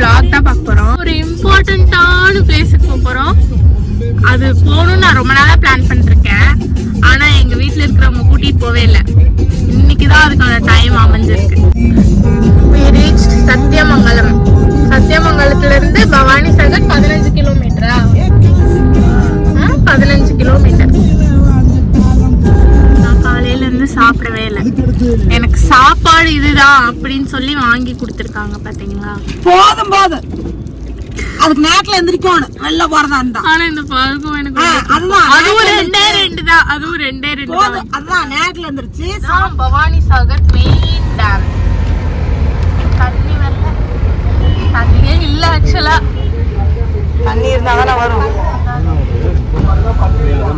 Black தான் பார்க்க போறோம். ஒரு இம்பார்ட்டண்ட்டான பிளேஸுக்கு போக போறோம். அது போகணும்னு நான் ரொம்ப நாளா பிளான் பண்ணிருக்கேன். ஆனா எங்க வீட்டில் இருக்கிறவங்க கூட்டிட்டு போவே இல்லை. இன்னைக்கு தான் அதுக்கான டைம் அமைஞ்சிருக்கு. சத்தியமங்கலம். சத்தியமங்கலத்துல இருந்து பவானி சாகர் பதினஞ்சு கிலோமீட்டரா பதினஞ்சு கிலோமீட்டர் இருந்து சாப்பிடவே இல்லை. எனக்கு சாப்பாடு இதுதான் அப்படின்னு சொல்லி வாங்கி கொடுத்துருக்காங்க பாத்தீங்களா? போதும் போதும். அதுக்கு நேரத்துல எந்திரிக்கணும் வெளில போறதா இருந்தா. ஆனா இந்த பழக்கம் எனக்கு அதுதான். அதுவும் ரெண்டே ரெண்டு தான் அதுவும் ரெண்டே ரெண்டு போதும். அதுதான். நேரத்துல எந்திரிச்சு பவானி சாகர் மெயின் டேம் தண்ணி வரல. தண்ணியே இல்ல ஆக்சுவலா தண்ணி இருந்தா தானே வரும்.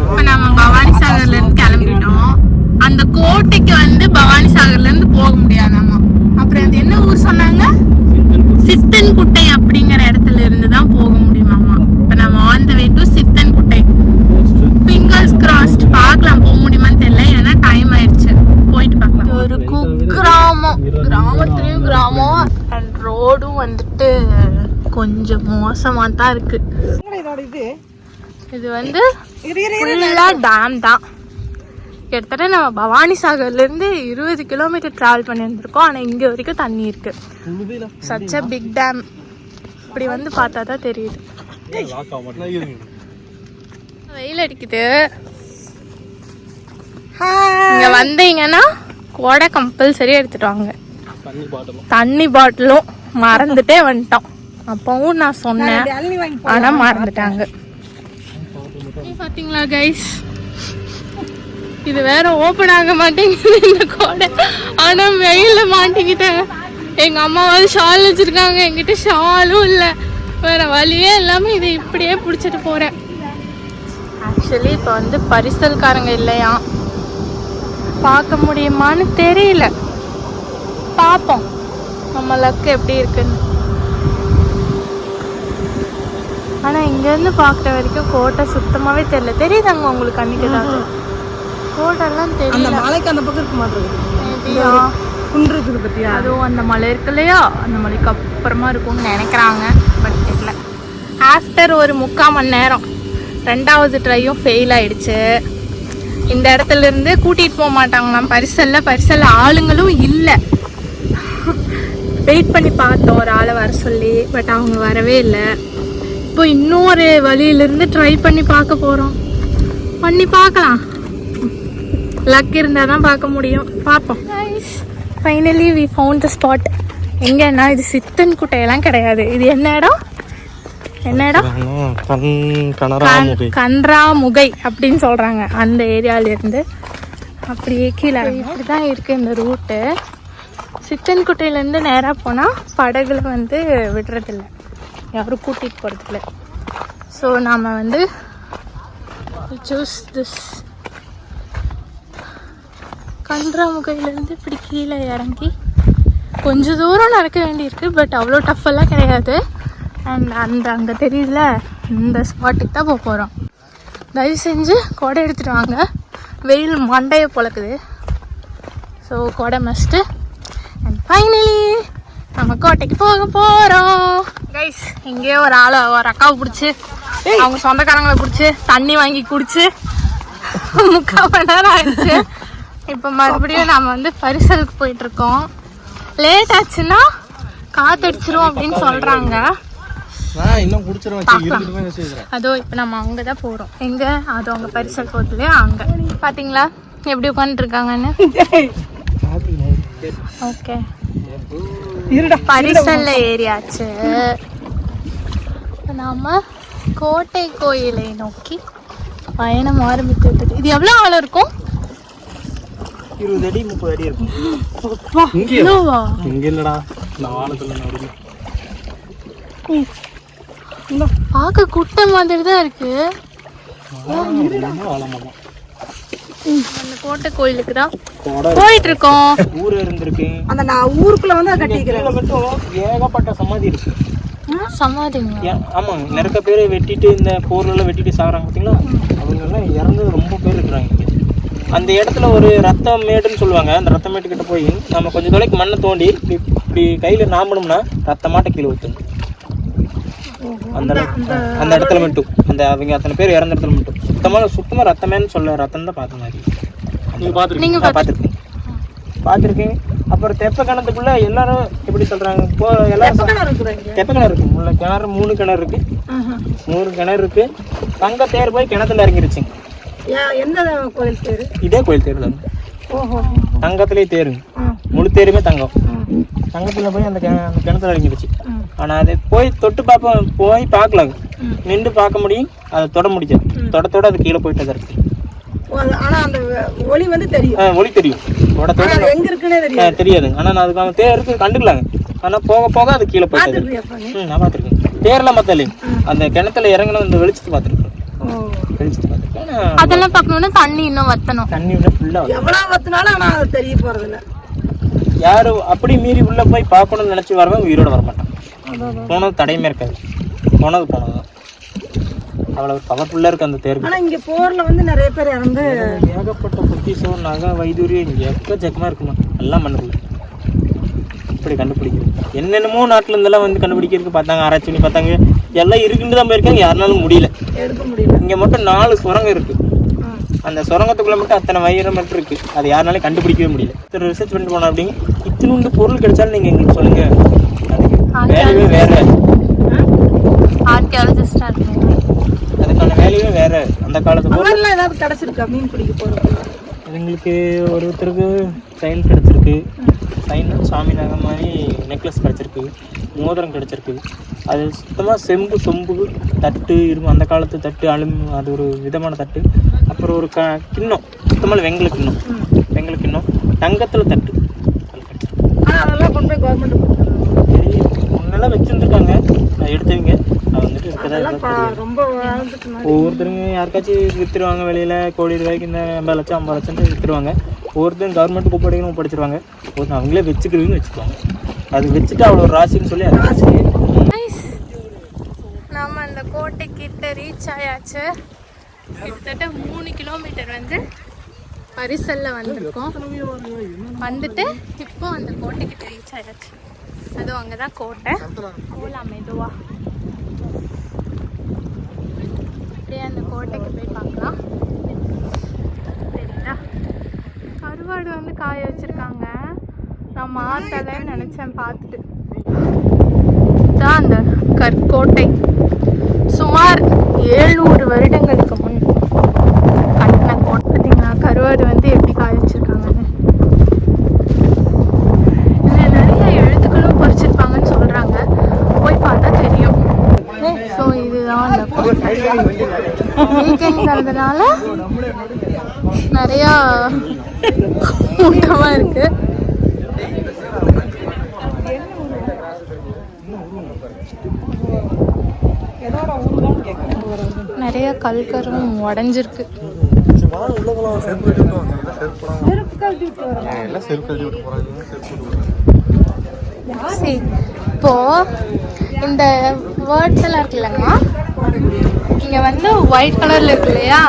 இப்ப நம்ம பவானி சாகர்ல இருந்து கிளம்பிட்டோம். அந்த கோட்டைக்கு வந்து பவானி சாகர்ல இருந்து போக முடியாதாமா. அப்புறம் அது என்ன ஊர் சொன்னாங்க? சித்தன் குட்டை அப்படிங்கிற இடத்துல இருந்து தான் போக முடியுமாமா. இப்ப நம்ம ஆன் த வே டு சித்தன் குட்டை ஃபிங்கர்ஸ் கிராஸ்ட் பார்க்கலாம் போக முடியுமான்னு தெரியல. ஏன்னா டைம் ஆயிடுச்சு. போயிட்டு பார்க்கலாம். ஒரு குக்கிராமம் கிராமத்துலயும் கிராமம். அண்ட் ரோடும் வந்துட்டு கொஞ்சம் மோசமா தான் இருக்கு இது? இது வந்து இரு, இரு, இரு. ஃபுல்லா டேம் தான். கிட்டத்தட்ட நம்ம பவானி சாகர்ல இருந்து இருபது கிலோமீட்டர் டிராவல் பண்ணியிருந்திருக்கோம். ஆனா இங்க வரைக்கும் தண்ணி இருக்கு. சச் அ பிக் டேம் இப்படி வந்து பார்த்தா தான் தெரியுது வெயில் அடிக்குது. இங்க வந்தீங்கன்னா கோடை கம்பல்சரி எடுத்துட்டு வாங்க. தண்ணி பாட்டிலும். மறந்துட்டே வந்துட்டோம். அப்பவும் நான் சொன்னேன். அள்ளி வாங்கி ஆனா மறந்துட்டாங்க. பாத்தீங்களா கைஸ் இது வேற ஓப்பன் ஆக மாட்டேங்குது இந்த கோடை. ஆனால் வெயிலில் மாட்டிக்கிட்டேன் எங்க அம்மாவாவது ஷால் வச்சுருக்காங்க. என்கிட்ட ஷாலும் இல்லை. வேற வழியே இல்லாமல் இதை இப்படியே பிடிச்சிட்டு போகிறேன் ஆக்சுவலி இப்போ வந்து பரிசல்காரங்க இல்லையா? பார்க்க முடியுமான்னு தெரியல. பார்ப்போம். நம்ம லக்கு எப்படி இருக்குன்னு. ஆனால் இங்கேருந்து பார்க்குற வரைக்கும் கோட்டை சுத்தமாகவே தெரியல. தெரியுதாங்க உங்களுக்கு அன்றைக்கி ஏதாவது? கோட்டெல்லாம் அந்த தெரியல மலைக்கு அந்த பக்கம் இருக்க மாட்டேங்குது. குன்று இருக்குது பத்தியா? அதுவும் அந்த மலை இருக்கு இல்லையா? அந்த மலைக்கு அப்புறமா இருக்கும்னு நினைக்கிறாங்க பட் தெரியல. ஆஃப்டர் ஒரு முக்கால் மணி நேரம் ரெண்டாவது ட்ரையும் ஃபெயில் ஆயிடுச்சு. இந்த இடத்துல இருந்து கூட்டிட்டு போக மாட்டாங்களாம். பரிசல்ல பரிசல்ல ஆளுங்களும் இல்லை. வெயிட் பண்ணி பார்த்தோம் ஒரு ஆளை வர சொல்லி பட் அவங்க வரவே இல்லை. இப்போ இன்னொரு வழியிலிருந்து ட்ரை பண்ணி பார்க்க போகிறோம் பண்ணி பார்க்கலாம். லக் இருந்தால் தான் பார்க்க முடியும். பார்ப்போம். Finally we found the spot எங்கன்னா இது சித்தன் குட்டையெல்லாம் கிடையாது. இது என்ன இடம் என்ன இடம் கன்- கன்றாமுகை அப்படின்னு சொல்றாங்க. அந்த ஏரியால இருந்து அப்படியே கீழே இப்படி தான் இருக்கு இந்த ரூட்டு சித்தன் குட்டையிலேருந்து நேராக போனால் படகுல வந்து விடுறதில்ல. யாரும் கூட்டிகிட்டு போகிறதில்ல ஸோ நாம் வந்து சூஸ் திஸ் கன்றாமுகையிலேருந்து இப்படி கீழே இறங்கி கொஞ்ச தூரம் நடக்க வேண்டியிருக்கு பட் அவ்வளோ டஃப்பெல்லாம் கிடையாது. அண்ட் அந்த அங்கே தெரியுதுல இந்த ஸ்பாட்டுக்கு தான் போக போகிறோம் தயவு செஞ்சு கொடை எடுத்துகிட்டு வாங்க. வெயில் மண்டையை பொழக்குது. ஸோ கொடை மஸ்ட்டு அண்ட் ஃபைனலி நம்ம கோட்டைக்கு போக போகிறோம் கைஸ் இங்கேயே ஒரு ஆளை ஒரு அக்காவை பிடிச்சி அவங்க சொந்தக்காரங்களை பிடிச்சி தண்ணி வாங்கி குடிச்சு முக்கால் மணி நேரம் ஆயிடுச்சு. இப்போ மறுபடியும் நாம வந்து பரிசலுக்கு போயிட்டு இருக்கோம் லேட் ஆச்சுன்னா காத்தடிச்சிரும் அப்படின்னு சொல்றாங்க. இன்னும் குடிச்சிருவேன் அதோ இப்போ நம்ம அங்கே தான் போகிறோம் எங்கே? அது அவங்க பரிசல் போகுதுலையா அங்கே. பார்த்தீங்களா எப்படி உட்காந்துருக்காங்கன்னு ஓகே இருடா. பரிசல்ல ஏறியாச்சு. இப்போ நாம கோட்டை கோயிலை நோக்கி பயணம் ஆரம்பித்து இது எவ்வளோ ஆழம் இருக்கும்? இருபது அடி முப்பது அடி இருக்கும். இங்க இல்லடா இந்த வானத்துல நடுவுல பார்க்க குட்டை மாதிரி தான் இருக்கு. அந்த கோட்டை கோயிலுக்கு தான் கொடை. போயிட்டு இருக்கோம் ஊர் இருந்திருக்கு அந்த நான் ஊருக்குள்ள வந்து கட்டிக்கிறேன். மட்டும் ஏகப்பட்ட சமாதி இருக்கு. சமாதிங்க ஆமாங்க நிறைய பேர் வெட்டிட்டு இந்த போர்லாம் வெட்டிட்டு சாகுறாங்க பார்த்தீங்களா அவங்க எல்லாம் இறந்து ரொம்ப பேர் இருக்கிறாங்க இங்க. அந்த இடத்துல ஒரு ரத்த மேடுன்னு சொல்லுவாங்க. அந்த ரத்த மேட்டு கிட்ட போய் நம்ம கொஞ்சம் தொலைக்கு மண்ணை தோண்டி இப்படி இப்படி கையில் நாம்பணும்னா ரத்தமாட்ட கீழே ஊற்றணும் அந்த அந்த இடத்துல மட்டும். அந்த அவங்க அத்தனை பேர் இறந்த இடத்துல மட்டும். சுத்தமாக சுத்தமாக ரத்தமேன்னு சொல்ல ரத்தம் தான் பார்த்த மாதிரி. நீங்கள் பார்த்துருக்கீங்க. பார்த்துருக்கேன். பார்த்துருக்கேன். அப்புறம் தெப்ப கிணத்துக்குள்ள எல்லாரும் எப்படி சொல்றாங்க? இப்போ எல்லாரும் தெப்ப கிணறு இருக்கு. உள்ள கிணறு மூணு கிணறு இருக்கு. மூணு கிணறு இருக்கு. தங்க தேர் போய் கிணத்துல இறங்கிருச்சுங்க. எந்த கோயில் பேரு? இதே கோயில் தேர் தான். ஓஹோ. தங்கத்திலே தேருங்க. முழு தேருமே தங்கம். தங்கத்துல போய் அந்த அந்த கிணத்துல இறங்கிருச்சு ஆனா அதை போய் தொட்டு பார்ப்போம் போய் பார்க்கலாங்க நின்று பார்க்க முடியும் அதை தொட முடியாது தொட தொட அது கீழே போயிட்டு தான் இருக்கு. ஓ, அது- ஆனா அந்த ஒளி வந்து தெரியும். ஒளி தெரியும். தொட தொட எங்க இருக்குன்னே தெரியும் ஆ, தெரியாதுங்க ஆனா நான் அதுக்கான தேர் இருக்கு கண்டுக்கலாங்க ஆனா போக போக அது கீழே போயிட்டு? ம் நான் பார்த்துருக்கேன். தேர்லாம் பார்த்தா இல்லைங்க அந்த கிணத்துல இறங்கின அந்த வெளிச்சத்தை பார்த்துருக்கேன். வெளிச்சத்தை பார்த்துருக்கேன். அதெல்லாம் பார்க்கணும்னா தண்ணி இன்னும் வத்தணும். தண்ணி உள்ள ஃபுல்லாக எவ்வளவு வத்தினாலும் ஆனா அது தெரிய போறது இல்ல யாரும் அப்படி மீறி உள்ள போய் பார்க்கணும்னு நினைச்சு வரவன் உயிரோட வரமாட்டான். போனது தடையுமே இருக்காது. போனது போனது தான். அவ்வளோ பவர்ஃபுல்லாக இருக்கு அந்த தேர்வு. ஆனா இங்க போர்ல வந்து நிறைய பேர் இறந்து ஏகப்பட்ட பொக்கிஷம் நகை வைதூரியம் இங்கே எக்கச்சக்கமாக இருக்குமா? எல்லாம் மண்ணுக்குள்ள. இப்படி கண்டுபிடிக்கிறது. என்னென்னமோ நாட்டுல இருந்தெல்லாம் வந்து கண்டுபிடிக்கிறதுக்கு பார்த்தாங்க ஆராய்ச்சி பண்ணி பார்த்தாங்க எல்லாம் இருக்குன்னு தான் போயிருக்காங்க யாருனாலும் முடியல. எடுக்க முடியல. இங்கே மட்டும் நாலு சுரங்கம் இருக்கு. அந்த சுரங்கத்துக்குள்ள மட்டும் அத்தனை வைரம் மட்டும் இருக்கு. அது யாருனாலும் கண்டுபிடிக்கவே முடியல. ஒருத்தர் ரிசர்ச் பண்ணிட்டு போனோம் அப்படிங்க. இத்தினுண்டு பொருள் கிடைச்சாலும் நீங்க எங்களுக்கு சொல்லுங்க. வேலையே வேற. ஆர்கியாலஜிஸ்டா அதுக்கான வேலையே வேற. அந்த காலத்து பொருள். அவன்லாம் ஏதாவது கிடைச்சிருக்கா? மீன் பிடிக்க போறது எங்களுக்கு ஒருத்தருக்கு செயல் கிடைச்சிருக்கு. சைன் சாமி நகை மாதிரி நெக்லஸ் கிடைச்சிருக்கு. மோதிரம் கிடைச்சிருக்கு. அது சுத்தமாக செம்பு சொம்பு தட்டு இரும்பு அந்த காலத்து தட்டு அலும் அது ஒரு விதமான தட்டு. அப்புறம் ஒரு க கிண்ணம். சுத்தமாக வெங்கல கிண்ணம். வெங்கல கிண்ணம். தங்கத்தில் தட்டு. அதெல்லாம் கொண்டு போய் கவர்மெண்ட் முன்னெல்லாம் வச்சுருந்துருக்காங்க. எடுத்தவங்க. ஒவ்வொருத்தருங்க யாருக்காச்சும் வித்துருவாங்க வெளியில் கோடி ரூபாய்க்கு இந்த ஐம்பது லட்சம் ஐம்பது லட்சம் வித்துருவாங்க. ஒவ்வொருத்தரும் கவர்மெண்ட் ஒப்படைக்கணும் ஒப்படைச்சிருவாங்க ஒருத்தர் அவங்களே வச்சுக்கிறதுன்னு வச்சுக்குவாங்க அது வச்சுட்டு அவ்வளோ ராசின்னு சொல்லி அது. நம்ம அந்த கோட்டை கிட்ட ரீச் ஆயாச்சு. கிட்டத்தட்ட மூணு கிலோமீட்டர் வந்து பரிசல்ல வந்திருக்கோம். வந்துட்டு இப்போ அந்த கோட்டை கிட்ட ரீச் ஆயாச்சு. அதுவும் அங்கே தான் கோட்டை. போகலாம் மெதுவா அப்படியே அந்த கோட்டைக்கு போய் பார்க்கலாம். சரிங்களா? கருவாடு வந்து காய வச்சிருக்காங்க. நான் மாத்தலைன்னு நினச்சேன் பார்த்துட்டு. தான் அந்த கற்கோட்டை சுமார் ஏழ்நூறு வருடங்களுக்கு முன் கட்டின கோட்டை. பார்த்தீங்களா? கருவாடு வந்து எப்படி காய வச்சிருக்காங்கன்னு. இதில் நிறைய எழுத்துக்களும் பொறிச்சிருப்பாங்கன்னு சொல்கிறாங்க போய் பார்த்தா தெரியும். ஸோ இதுதான் அந்த வீக்கெண்ட்ங்கிறதுனால நிறையா கூட்டமாக இருக்குது நிறைய கல்கரும் உடஞ்சிருக்கு. சரி இப்போ இந்த வேர்ட்ஸ் எல்லாம் இருக்குல்லங்கம்மா இங்க வந்து ஒயிட் கலர்ல இருக்கு இல்லையா?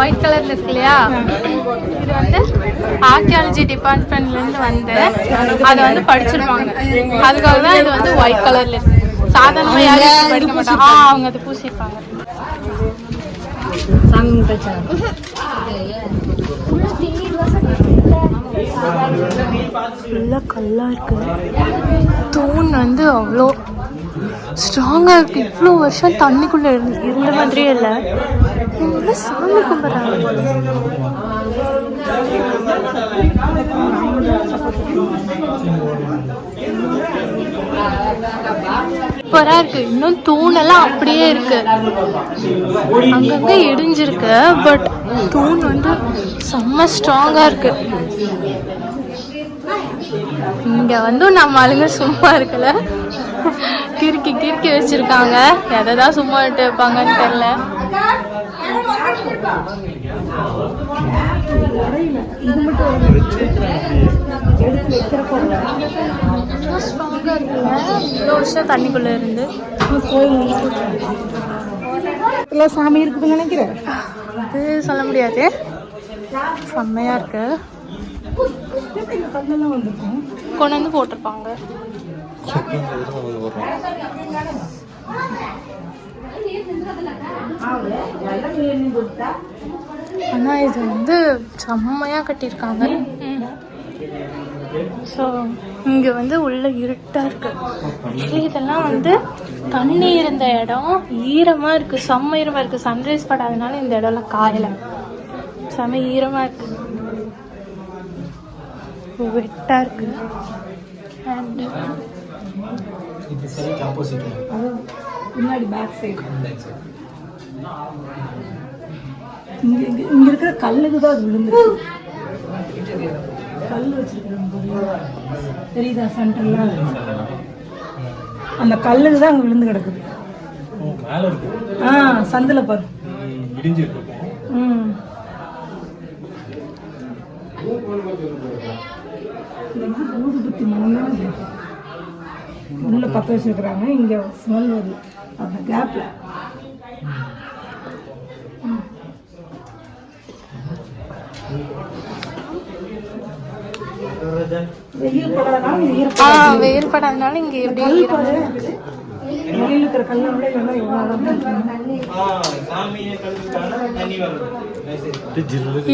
ஒயிட் கலர்ல இருக்கு இல்லையா? இது வந்து ஆர்கியாலஜி டிபார்ட்மெண்ட்ல இருந்து வந்து அதை வந்து படிச்சிருப்பாங்க. அதுக்காக தான் இது வந்து ஒயிட் கலர்ல இருக்கு. சாதாரணமா யாரும் படிக்க மாட்டாங்க. ஆ அவங்க அதை பூசிருப்பாங்க ஃபுல்லாக கல்லாக இருக்கு. தூண் வந்து அவ்வளோ ஸ்ட்ராங்காக இருக்கு. இவ்வளோ வருஷம் தண்ணிக்குள்ளே இருந்து இருந்த மாதிரியே இல்லை. இவங்க சாமி கும்பிட்றாங்க? சூப்பராக சூப்பரா இருக்கு. இன்னும் தூணெல்லாம் அப்படியே இருக்கு. அங்கங்க இடிஞ்சிருக்கு பட் தூண் வந்து செம்ம ஸ்ட்ராங்கா இருக்கு. இங்க வந்து நம்ம ஆளுங்க சும்மா இருக்கல. கிறுக்கி கிறுக்கி வச்சிருக்காங்க. எதை தான் சும்மா விட்டு வைப்பாங்கன்னு இவ்வளோ வருஷம் தண்ணிக்குள்ள இருந்து. சாமி இருக்குதுன்னு நினைக்கிறேன். அது சொல்ல முடியாது. செம்மையா இருக்கு. கொண்டு வந்து போட்டிருப்பாங்க. ஆனா இது வந்து செம்மையா கட்டியிருக்காங்க. ஸோ இங்க வந்து உள்ள இருட்டா இருக்கு. இதெல்லாம் வந்து தண்ணி இருந்த இடம் ஈரமா இருக்கு செம்ம ஈரமா இருக்கு. சன்ரைஸ் படாதனால இந்த இடம்லாம் காயல. செம்ம ஈரமா இருக்கு. வெட்டா இருக்கு. அண்ட் இது சரி ஆப்போசிட் பின்னாடி பேக் சைடு இங்க இங்க இங்க இருக்கிற கல்லுக்கு தான் அது விழுந்துருக்கு. கல் வச்சிருக்காங்க பாரு. தெரியுதா சென்டர்ல அந்த கல்லுக்கு தான் அங்க விழுந்து கிடக்குது. ஆ சந்தில பாரு. ம் இது வந்து ஊதுபத்தி இது. உள்ள பத்த வச்சிருக்கிறாங்க. இங்க ஸ்மெல் வருது. அந்த கேப்ல வெயில் படாதனால இங்க எப்படி வெளியில இருக்கிற கல்லை விட இதெல்லாம்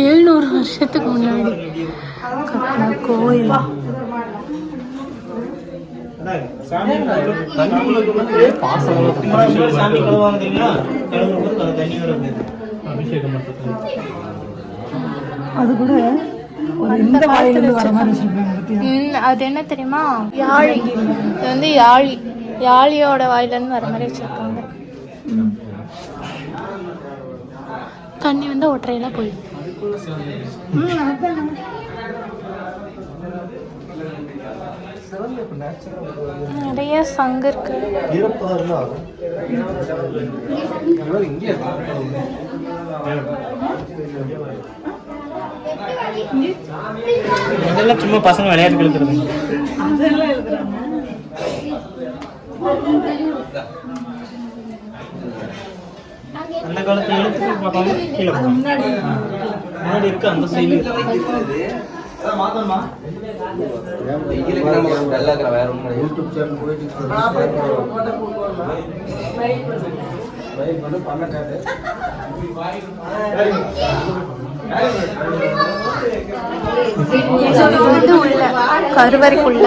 எழுநூறு வருஷத்துக்கு முன்னாடி. கட்டின கோயில். அது கூட அது என்ன தெரியுமா? யாழி. இது வந்து யாழி. யாழியோட வாயிலிருந்து வர மாதிரி வச்சிருக்காங்க தண்ணி வந்து ஒற்றையில போயிடும். நிறைய சங்கு இருக்கு. இதெல்லாம் சும்மா பசங்க விளையாட்டு அதெல்லாம் அந்த காலத்துல எழுத்து பார்ப்பாங்க கீழே போகும். முன்னாடி இருக்கு அந்த சைடு. வந்து உள்ள கருவறைக்குள்ள கருவறைக்குள்ள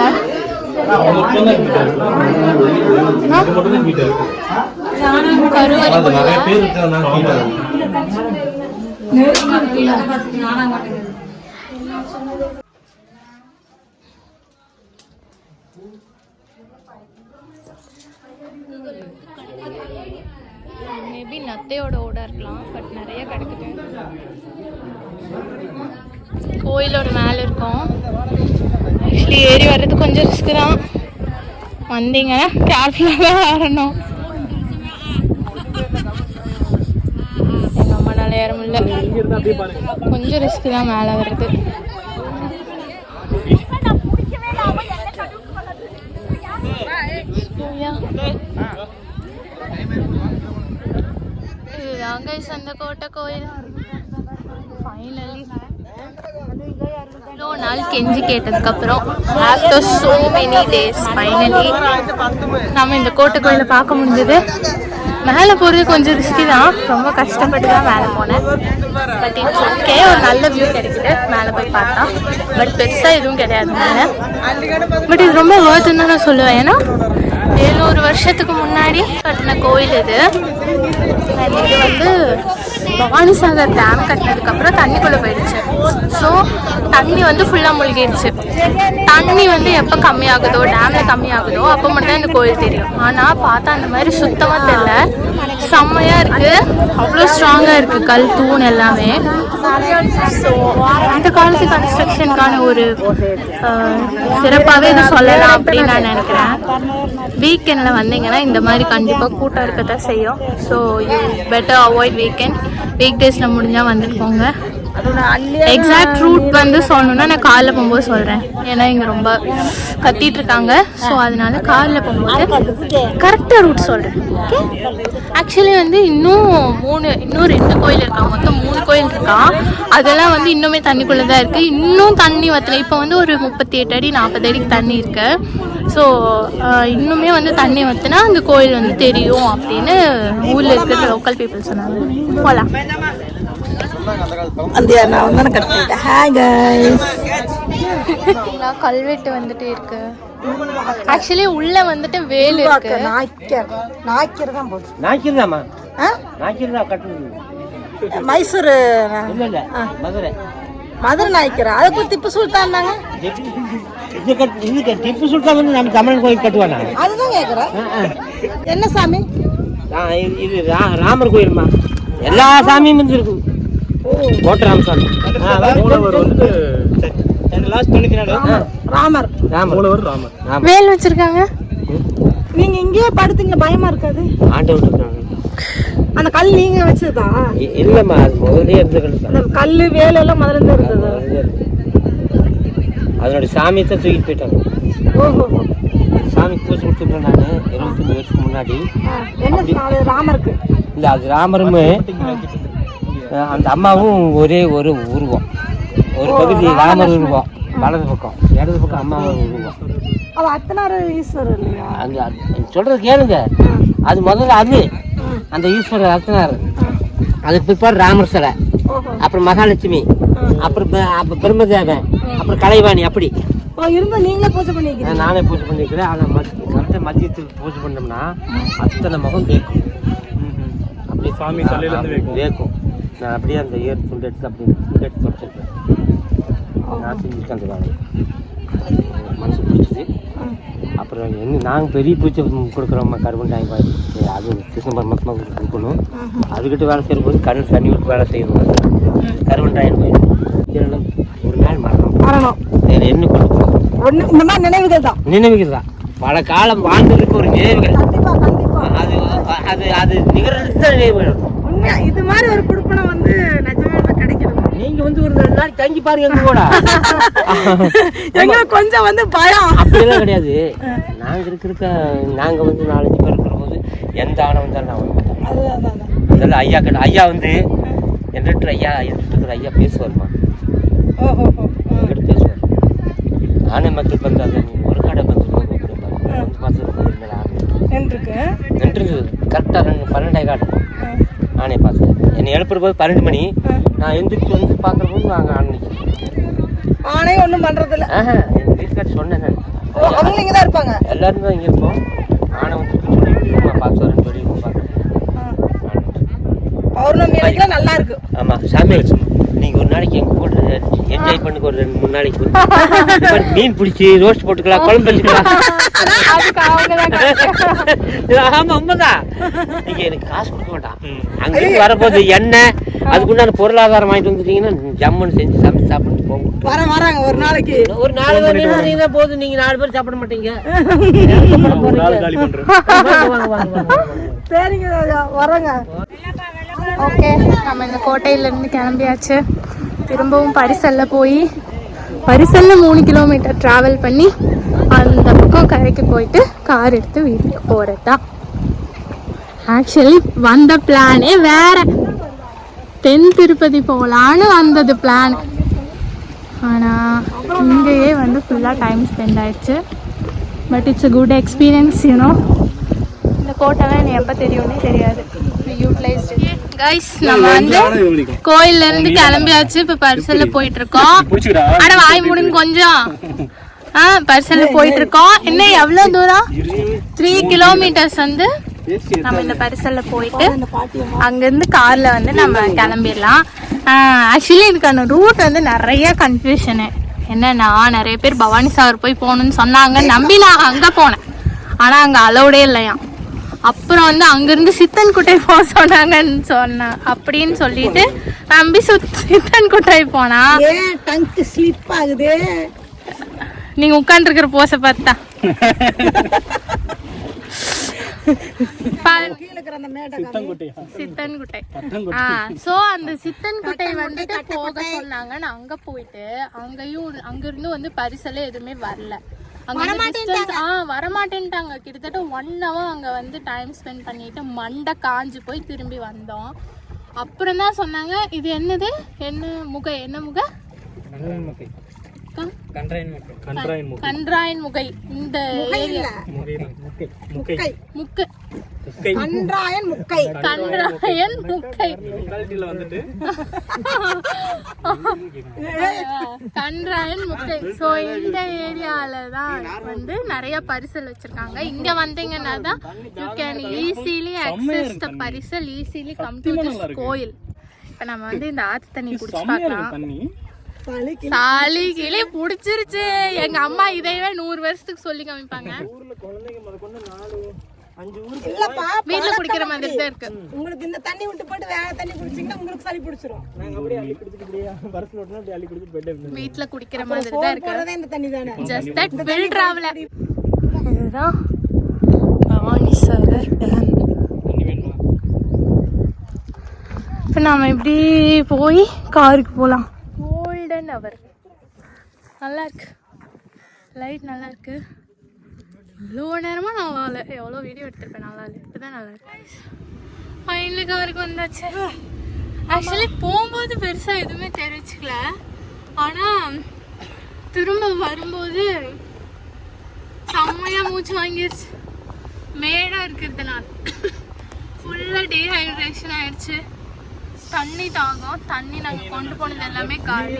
மேபி நத்தையோட ஓட இருக்கலாம் பட் நிறைய கிடக்குது. கோயிலோட மேலே இருக்கும். ஆக்சுவலி ஏறி வர்றது கொஞ்சம் ரிஸ்க் தான். வந்தீங்கன்னா கேர்ஃபுல்லாக தான் வரணும். ஏற முடியல கொஞ்சம் ரிஸ்க் தான் மேலே வருது இதுதாங்க அந்த கோட்டை கோயில். ஃபைனலி இவ்வளோ நாள் கெஞ்சி கேட்டதுக்கப்புறம் after so many days finally நம்ம இந்த கோட்டை கோயிலை பார்க்க முடிஞ்சது. மேலே போகிறது கொஞ்சம் ரிஸ்கி தான். ரொம்ப கஷ்டப்பட்டு தான் மேலே போனேன். பட் இட்ஸ் ஓகே ஒரு நல்ல வியூ கிடைக்குது. மேலே போய் பார்த்தா. பட் பெருசாக எதுவும் கிடையாது மேலே. பட் இது ரொம்ப வேர்த்துன்னு நான் சொல்லுவேன். ஏன்னா ஏழு வருஷத்துக்கு முன்னாடி கட்டின கோயில் இது. இது வந்து பவானிசாகர் டேம் கட்டினதுக்கப்புறம் தண்ணிக்குள்ளே போயிடுச்சு. ஸோ தண்ணி வந்து ஃபுல்லாக மூழ்கிடுச்சு. தண்ணி வந்து எப்போ கம்மியாகுதோ டேமில் கம்மியாகுதோ அப்போ மட்டும் தான் இந்த கோயில் தெரியும். ஆனால் பார்த்தா அந்த மாதிரி சுத்தமாக தெரியல. செம்மையாக இருக்குது அவ்வளோ ஸ்ட்ராங்காக இருக்குது கல் தூண் எல்லாமே. ஸோ அந்த காலத்து கன்ஸ்ட்ரக்ஷனுக்கான ஒரு சிறப்பாகவே இது சொல்லலாம் அப்படின்னு நான் நினைக்கிறேன். வீக்கெண்டில் வந்தீங்கன்னா இந்த மாதிரி கண்டிப்பாக கூட்டம் இருக்கத்தான் செய்யும். So you better avoid weekend week டேஸில் முடிஞ்சால் வந்துட்டு போங்க. எக்ஸாக்ட் ரூட் வந்து சொல்லணும்னா நான் காரில் போகும்போது சொல்கிறேன் ஏன்னா இங்கே ரொம்ப கத்திட்டு இருக்காங்க. ஸோ அதனால காரில் போகும்போது கரெக்டாக ரூட் சொல்கிறேன் ஓகே ஆக்சுவலி வந்து இன்னும் மூணு இன்னும் ரெண்டு கோயில் இருக்கா? மொத்தம் மூணு கோயில் இருக்கா? அதெல்லாம் வந்து இன்னுமே தண்ணிக்குள்ளே தான் இருக்குது இன்னும் தண்ணி வற்றல இப்போ வந்து ஒரு முப்பத்தி எட்டு அடி நாற்பது அடிக்கு தண்ணி இருக்குது ஸோ இன்னுமே வந்து தண்ணி ஊற்றுனா அந்த கோயில் வந்து தெரியும் அப்படின்னு ஊரில் இருக்கிற லோக்கல் பீப்புள் சொன்னாங்க. போகலாம் கல்வெட்டு வந்துட்டு இருக்கு. ஆக்சுவலி உள்ள வந்துட்டு வேல் இருக்கு. நாய்க்கர் நாய்க்கர் தான் போச்சு நாய்க்கிறதாம்மா ஆ? நாய்க்கிறதா கட்டுறது. மைசூர் இல்லை இல்லை. மதுரை. மதுரை நாய்க்கர்? அதை போய் திப்பு சுல்தான் இது கட் இது கட் டிப்பு சுல்தான் வந்து நம்ம தமிழ் கோயில் கட்டுவானா? அதுதான் கேட்குறேன் என்ன சாமி? இது- ராமர் கோயில்மா? எல்லா சாமியும் வந்து இருக்கு கோட்டை ராமசாமி ராமர். ராமர். மூலவர் ராமர். ராமர். வேல் வச்சிருக்காங்க. நீங்க இங்கேயே படுத்தீங்க பயமா இருக்காது. ஆண்டவர் இருக்காங்க. அந்த கல் நீங்க வச்சதா? இ- இல்லம்மா அது முதல்லயே இருந்து அந்த கல்லு வேலை எல்லாம் முதல்ல இருந்து இருந்தது. அதனுடைய சாமியை தான் தூக்கிட்டு போயிட்டாங்க. ஓஹோ. சாமி பூஜை கொடுத்துருக்கேன் நான் இருபத்தஞ்சு வருஷத்துக்கு முன்னாடி. என்ன ராமருக்கு? இல்லை அது ராமரும் அந்த அம்மாவும் ஒரே ஒரு உருவம். ஒரு பகுதி ராமர் உருவம் வலது பக்கம் இடது பக்கம் அம்மா உருவம். அவ அத்தனாறு ஈஸ்வரர் இல்லையா? அது சொல்றது கேளுங்க. அது முதல்ல அது. அந்த ஈஸ்வரர் அர்த்தனார் அதுக்கு பிற்பாடு ராமர் சிலை. அப்புறம் மகாலட்சுமி. அப்புறம் பிரம்மதேவன் அப்புறம் கலைவாணி அப்படி. ஓ இருந்தா நீங்களே பூஜை பண்ணிக்கிறீங்க? நானே பூஜை பண்ணிக்கிறேன். ஆனால் கரெக்டாக மதியத்துக்கு பூஜை பண்ணோம்னா அத்தனை முகம் கேட்கும் அப்படியே சாமி தலையிலேருந்து வேக்கும் நான் அப்படியே அந்த ஏர் துண்டு எடுத்து அப்படியே துண்டு எடுத்து வச்சிருக்கேன் நான் செஞ்சுருக்கேன் அந்த வேலையை. மனசு பிடிச்சிது அப்புறம் என்ன நாங்கள் பெரிய பூச்சை கொடுக்குறோம்மா டாய் பாய் அது கிருஷ்ண பரமாத்மா கொடுக்கணும். அதுக்கிட்ட வேலை செய்யும்போது கடல் தண்ணி விட்டு வேலை செய்யணும். போய் இதெல்லாம் ஒரு நாள் மரணம். வரணும் வேறு என்ன கொடுக்கும் ஒண்ணு இந்த மாதிரி நினைவுகள் தான். நினைவுகள் தான். பல காலம் வாழ்ந்ததுக்கு ஒரு நினைவுகள். அது அது அது நிகழ்ச்சி நினைவுகள். இது மாதிரி ஒரு குடுப்பனை வந்து நீங்க வந்து ஒரு ரெண்டு நாள் தங்கி பாருங்க எங்க கூட. எங்க கொஞ்சம் வந்து பயம். அப்படியெல்லாம் கிடையாது. நாங்க இருக்கிறக்க நாங்க வந்து நாலஞ்சு பேர் இருக்கிற போது எந்த ஆணவம் வந்தாலும் நான். அதெல்லாம் ஐயா கிட்ட ஐயா வந்து என்கிட்ட ஐயா என்கிட்ட இருக்கிற ஐயா பேசுவார்மா? பேசுவார். ஆனை மக்கள் பந்தாத நீ ஒரு கடை வந்து அப்படிம்பாரு வந்து பார்த்து நின்றுருக்கு. கரெக்டாக ரெண்டு பன்னெண்டே காட்டு ஆனை பார்த்தேன். என்னை எழுப்புற போது பன்னெண்டு மணி. நான் எந்திரிச்சு வந்து பார்க்குற போது நாங்கள் ஆனை நிற்கிறோம் ஆனே ஒண்ணும் பண்றது இல்ல ஆஹா எங்கள் வீட்டுக்கார சொன்னேன் நான். இங்க தான் இருப்பாங்க? எல்லாரும் தான் இங்கே இருப்போம். ஆனை வந்து சொல்லி நான் பார்த்து வரேன்னு சொல்லி பார்க்குறேன். பௌர்ணமி அன்னைக்குலாம் நல்லா இருக்கு. ஆமாம் சாமி நீங்கள் ஒரு நாளைக்கு எங்கள் கூட என்ஜாய் பண்ணுங்க ஒரு ரெண்டு மூணு நாளைக்கு மீன் பிடிச்சி ரோஸ்ட் போட்டுக்கலாம் குழம்பு வச்சுக்கலாம். ஆமா உண்மைதான். நீங்க எனக்கு காசு கொடுக்க வேண்டாம். அங்கிருந்து வரப்போது எண்ணெய் அதுக்குண்டான பொருளாதாரம் வாங்கிட்டு வந்துட்டீங்கன்னா ஜம்முன்னு செஞ்சு சமைச்சு சாப்பிட்டு போங்க. வர வராங்க ஒரு நாளைக்கு. ஒரு நாலு பேர் நின்னுட்டீங்கன்னா போதும். நீங்க நாலு பேர் சாப்பிட மாட்டீங்க. சரிங்க ராஜா வரேங்க ஓகே நம்ம இந்த கோட்டையிலேருந்து கிளம்பியாச்சு. திரும்பவும் பரிசல்ல போய் பரிசல்ல மூணு கிலோமீட்டர் ட்ராவல் பண்ணி அந்த பக்கம் கரைக்கு போயிட்டு கார் எடுத்து வீட்டுக்கு போகிறது தான் ஆக்சுவலி வந்த பிளானே வேற. தென் திருப்பதி போகலான்னு வந்தது பிளான் ஆனால் இங்கேயே வந்து ஃபுல்லாக டைம் ஸ்பெண்ட் ஆயிடுச்சு. But it's a good experience you know இந்த கோட்டைலாம் எனக்கு எப்போ தெரியும்னே தெரியாது. யூட்டிலைஸ்டு கைஸ் நம்ம வந்து கோயில்ல இருந்து கிளம்பியாச்சு. இப்ப பரிசல்ல போயிட்டு இருக்கோம் ஆனா வாய் முடிஞ்சு கொஞ்சம். ஆ பரிசல்ல போயிட்டு இருக்கோம் என்ன எவ்வளவு தூரம்? த்ரீ கிலோமீட்டர்ஸ் வந்து நம்ம இந்த பரிசல்ல போயிட்டு அங்கிருந்து கார்ல வந்து நம்ம கிளம்பிடலாம். ஆக்சுவலி இதுக்கான ரூட் வந்து நிறைய கன்ஃபியூஷனு என்னன்னா நிறைய பேர் பவானி சாகர் போய் போகணும்னு சொன்னாங்க நம்பி நான் அங்க போனேன். ஆனா அங்க அலௌடே இல்லையாம். அப்புறம் வந்து அங்கிருந்து சித்தன் குட்டை போக சொன்னாங்கன்னு சொன்ன அப்படின்னு சொல்லிட்டு நம்பி சுத் சித்தன் குட்டை போனா டங்க் ஸ்லிப் ஆகுது. நீங்க உட்காந்துருக்கிற போஸை பார்த்தா. பா- கீழே இருக்கிற அந்த மேடை சித்தன் குட்டை ஆ சோ அந்த சித்தன் குட்டை வந்துட்டு போக சொன்னாங்க நான் அங்க போயிட்டு அங்கேயும் அங்க இருந்து வந்து பரிசலே எதுவுமே வரல. வரமாட்டேன்ட்டாங்க. கிட்டத்தட்ட ஒன் ஹவர் அங்க வந்து டைம் ஸ்பெண்ட் பண்ணிட்டு மண்டை காஞ்சு போய் திரும்பி வந்தோம். அப்புறம் தான் சொன்னாங்க இது என்னது? என்ன முக என்ன முக. கன்றாயின் முகை. இந்த முக்கை. கன்றாயன் முக்கை கன்றாயன் முக்கை கன்றாயன் முக்கை ஸோ இந்த ஏரியால தான் வந்து நிறைய பரிசல் வச்சிருக்காங்க. இங்க வந்தீங்கன்னா தான் you can easily access the parisal easily come to this கோயில். இப்போ நம்ம வந்து இந்த ஆத்து தண்ணி குடிச்சு பார்க்கலாம். சாலி கிளி புடிச்சிருச்சு. எங்க அம்மா இதையவே நூறு வருஷத்துக்கு சொல்லி காமிப்பாங்க. வீட்ல குடிக்கிற மாதிரி தான் இருக்கு. உங்களுக்கு இந்த தண்ணி விட்டு போட்டு வேற தண்ணி குடிச்சீங்கன்னா உங்களுக்கு சளி பிடிச்சிரும். குடிக்கிற மாதிரி தான் இருக்கு. போறதே இந்த தண்ணி தானே ஜஸ்ட் தட் வில் டிராவல இதுதான் பவானி சாகர் டேம் இப்போ நாம இப்படி போய் காருக்கு போகலாம் கோல்டன் அவர் நல்லா இருக்கு லைட் நல்லா இருக்கு இவ்வளோ நேரமாக நல்லா இல்லை எவ்வளோ வீடியோ எடுத்திருப்பேன். நல்லா இல்லை. இப்போ தான் நல்லா இருக்கு ஃபைனலி வந்தாச்சு. ஆக்சுவலி போகும்போது பெருசாக எதுவுமே தெரிவிச்சுக்கல ஆனால் திரும்ப வரும்போது செம்மையாக மூச்சு வாங்கிருச்சு. மேடாக இருக்கிறதுனால. ஃபுல்லாக டீஹைட்ரேஷன் ஆயிடுச்சு தண்ணி தாகம் தண்ணி நாங்கள் கொண்டு போனது எல்லாமே காலி.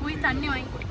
போய் தண்ணி வாங்கி